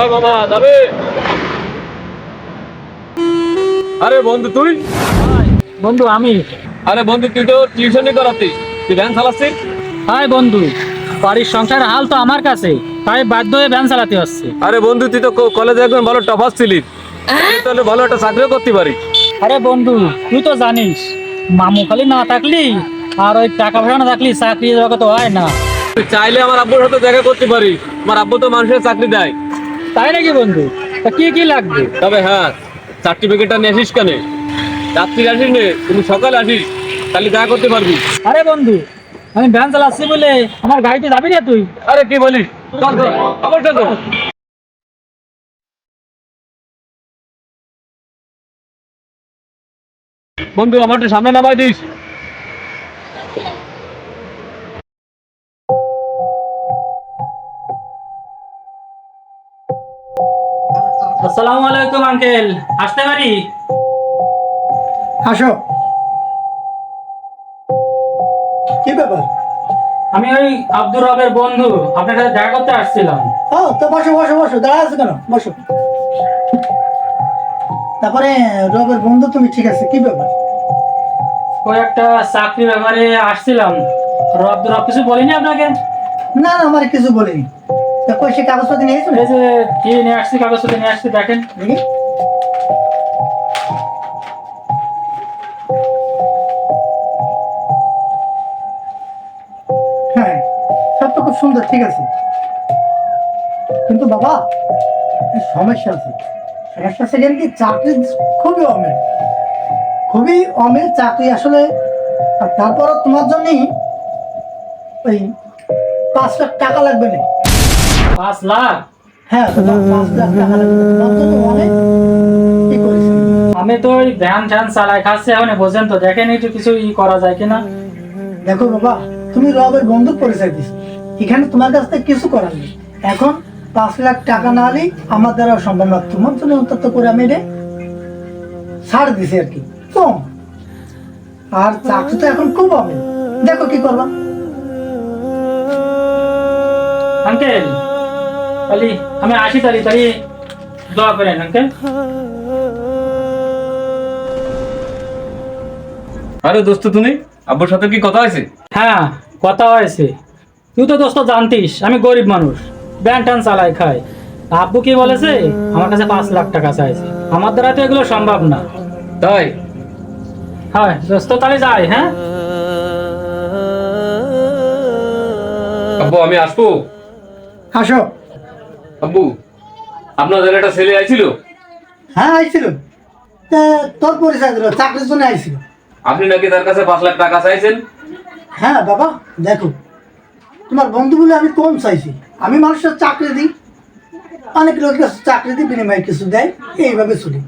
ওই মামা যাবে। আরে বন্ধু তুই? বন্ধু আমি। আরে বন্ধু তুই তো টিউশনই করাতি তুই ভ্যান চালাচ্ছিস? হাই বন্ধু বাড়ির সংসার হাল তো আমার কাছে তাই বাধ্য হয়ে ভ্যান চালাতে হচ্ছে। আরে বন্ধু তুই তো কলেজে একদম ভালো টপাস ছিলি। তাহলে ভালো একটা চাকরিও করতে পারি। আরে বন্ধু তুই তো জানিস মামু খালি না থাকলি আর ওই টাকা পয়সা না থাকলি চাকরি জগৎ হয় না। তুই চাইলে আমার আব্বুর সাথে দেখা করতে পারি আমার আব্বু তো মানুষের চাকরি দেয়। তাই নাকি বন্ধু? তা কি কি লাগবে? তবে হ্যাঁ সার্টিফিকেটটা নিয়ে আসিস কেন? রাত্রি আসিস নে তুমি সকাল আসিস তাহলে দেখা করতে পারবি। আরে বন্ধু আমি ভ্যান চালাচ্ছি বলে আমার গাড়িতে যাবি রে তুই? আরে কি বলিস? চল চল অবশ্যই চল বন্ধু আমার সামনে নামাই দিস। আসসালামু আলাইকুম আঙ্কেল। আসতে পারি? আসো। কি ব্যাপার? আমি ওই আব্দুর রবের বন্ধু আপনার সাথে দেখা করতে আসছিলাম। ও তো বসো বসো বসো দাঁড়া আছো কেন? বসো। তারপরে রবের বন্ধু তুমি ঠিক আছে কি ব্যাপার? ওই একটা চাকরি ব্যাপারে আসছিলাম। রব রব কিছু বলিনি আপনাকে? না না আমার কিছু বলিনি। তা কই সে কাগজপাতি নিয়েছো এই যে কি নিয়ে আসছি কাগজপত্র নিয়ে আসছি দেখেন। হ্যাঁ সব তো খুব সুন্দর ঠিক আছে। কিন্তু বাবা সমস্যা আছে। সমস্যা সেখানে কি? চাকরি খুবই অমিল। খুবই অমিল চাকরি আসলে। আর তারপরও তোমার জন্যই ওই পাঁচ লাখ টাকা লাগবে না। পাঁচ লাখ। হ্যাঁ পাঁচ লাখ টাকা লাগবে। তোমার জন্য অনেক। কি করেছে? আমি তো ওই ধ্যান ধ্যান চালাই খাচ্ছি এখন বোঝেন তো দেখেন একটু কিছু ই করা যায় কিনা। দেখো বাবা তুমি রবের বন্ধুর পরিচয় দিস এখানে তোমার কাছ থেকে কিছু করার নেই। এখন পাঁচ লাখ টাকা না হলেই আমার দ্বারা সম্ভব না। তোমার জন্য অন্তত করে আমি রে ছাড় দিছি আর কি। কম। আর চাকরি তো এখন খুব অমিল দেখো কি করবা। আঙ্কেল তাহলে আমি আসি তাহলে তাহলে দোয়া করেন আঙ্কেল আরে দোস্ত তুমি? আব্বুর সাথে কি কথা আছে হ্যাঁ কথা হয়েছে। তুই তো দোস্ত জানতিস আমি গরিব মানুষ। ব্যান ট্যান চালাই খাই আব্বু কি বলেছে? আমার কাছে পাঁচ লাখ টাকা চাইছে। আমার দ্বারা তো এগুলো সম্ভব না। তাই? হ্যাঁ দোস্ত তাহলে যাই হ্যাঁ? আব্বু আমি আসব। আসো। আব্বু আপনাদের একটা ছেলে আইছিল? হ্যাঁ আইছিল। তা তোর পরিচয় দিল চাকরির জন্য আইছিল। আপনি নাকি তার কাছে পাঁচ লাখ টাকা চাইছেন? হ্যাঁ বাবা দেখো তোমার বন্ধু বলে আমি কম চাইছি। আমি মানুষের চাকরি দিই অনেক লোকের কাছে চাকরি দিই বিনিময়ে কিছু দেয় এইভাবে চলি।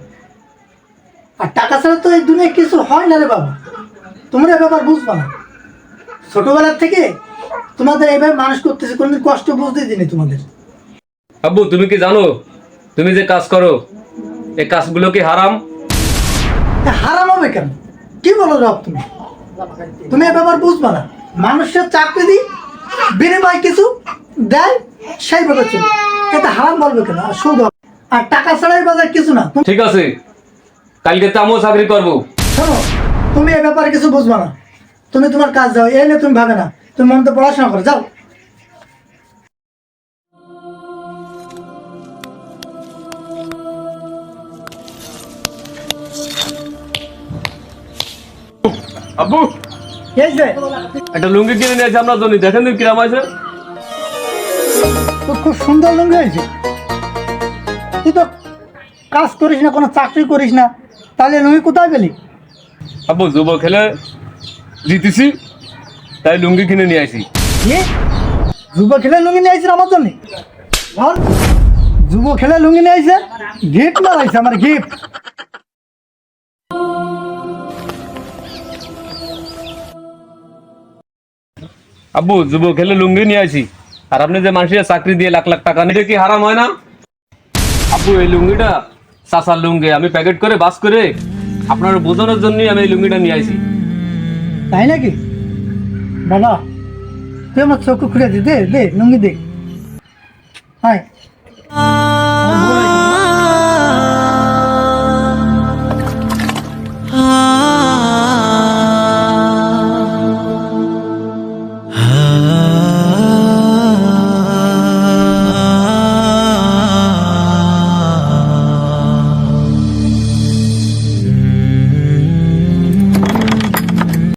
আর টাকা ছাড়া তো এই দুনিয়ায় কিছু হয় না রে বাবা। তোমরা ব্যাপার বুঝবা না। ছোটবেলার থেকে তোমাদের এইভাবে মানুষ করতেছে কোনোদিন কষ্ট বুঝতে দিনি তোমাদের। আব্বু তুমি কি জানো? তুমি যে কাজ করো এই কাজগুলো কি হারাম? হারাম হবে কেন? কি বলো রব তুমি? তুমি এ ব্যাপার বুঝবা না। মানুষের চাকরি দিই বিনিময় কিছু দেয় সেইভাবে চলি। এটা হারাম বলবে কেন? আর সুদ হবে। আর টাকা ছাড়াই বাজার কিছু না। ঠিক আছে। কালকে তো আমিও চাকরি করব। শোনো তুমি এ ব্যাপারে কিছু বুঝবা না। তুমি তোমার কাজ যাও এ নিয়ে তুমি ভাবে না। তুমি মন তো পড়াশোনা করো যাও। আব্বু। একটা লুঙ্গি কিনে নিয়েছি আপনার জন্য দেখেন তো কিরাম আছে খুব সুন্দর লুঙ্গি হয়েছে। তুই তো কাজ করিস না কোনো চাকরি করিস না। তাহলে লুঙ্গি কোথায় পেলি? আব্বু যুব খেলে জিতেছি তাই লুঙ্গি কিনে নিয়ে আসি। যুব খেলে লুঙ্গি নিয়ে আইসেন আমার জন্য? যুব খেলে লুঙ্গি নিয়ে আইসে গিফট মারাইছে আমার গিফট আব্বু, যুবক খেলে লুঙ্গি নিয়ে আসি। আর আপনি যে মানুষের চাকরি দিয়ে লাখ লাখ টাকা নিয়ে কি হারাম হয় না? আব্বু, এই লুঙ্গিটা চাষার লুঙ্গি, আমি প্যাকেট করে, বাস করে আপনার বোঝানোর জন্যই আমি এই লুঙ্গিটা নিয়ে আসি। তাই নাকি? বাবা, তুই আমার চোখ খুলে দে দে লুঙ্গি দে। হাই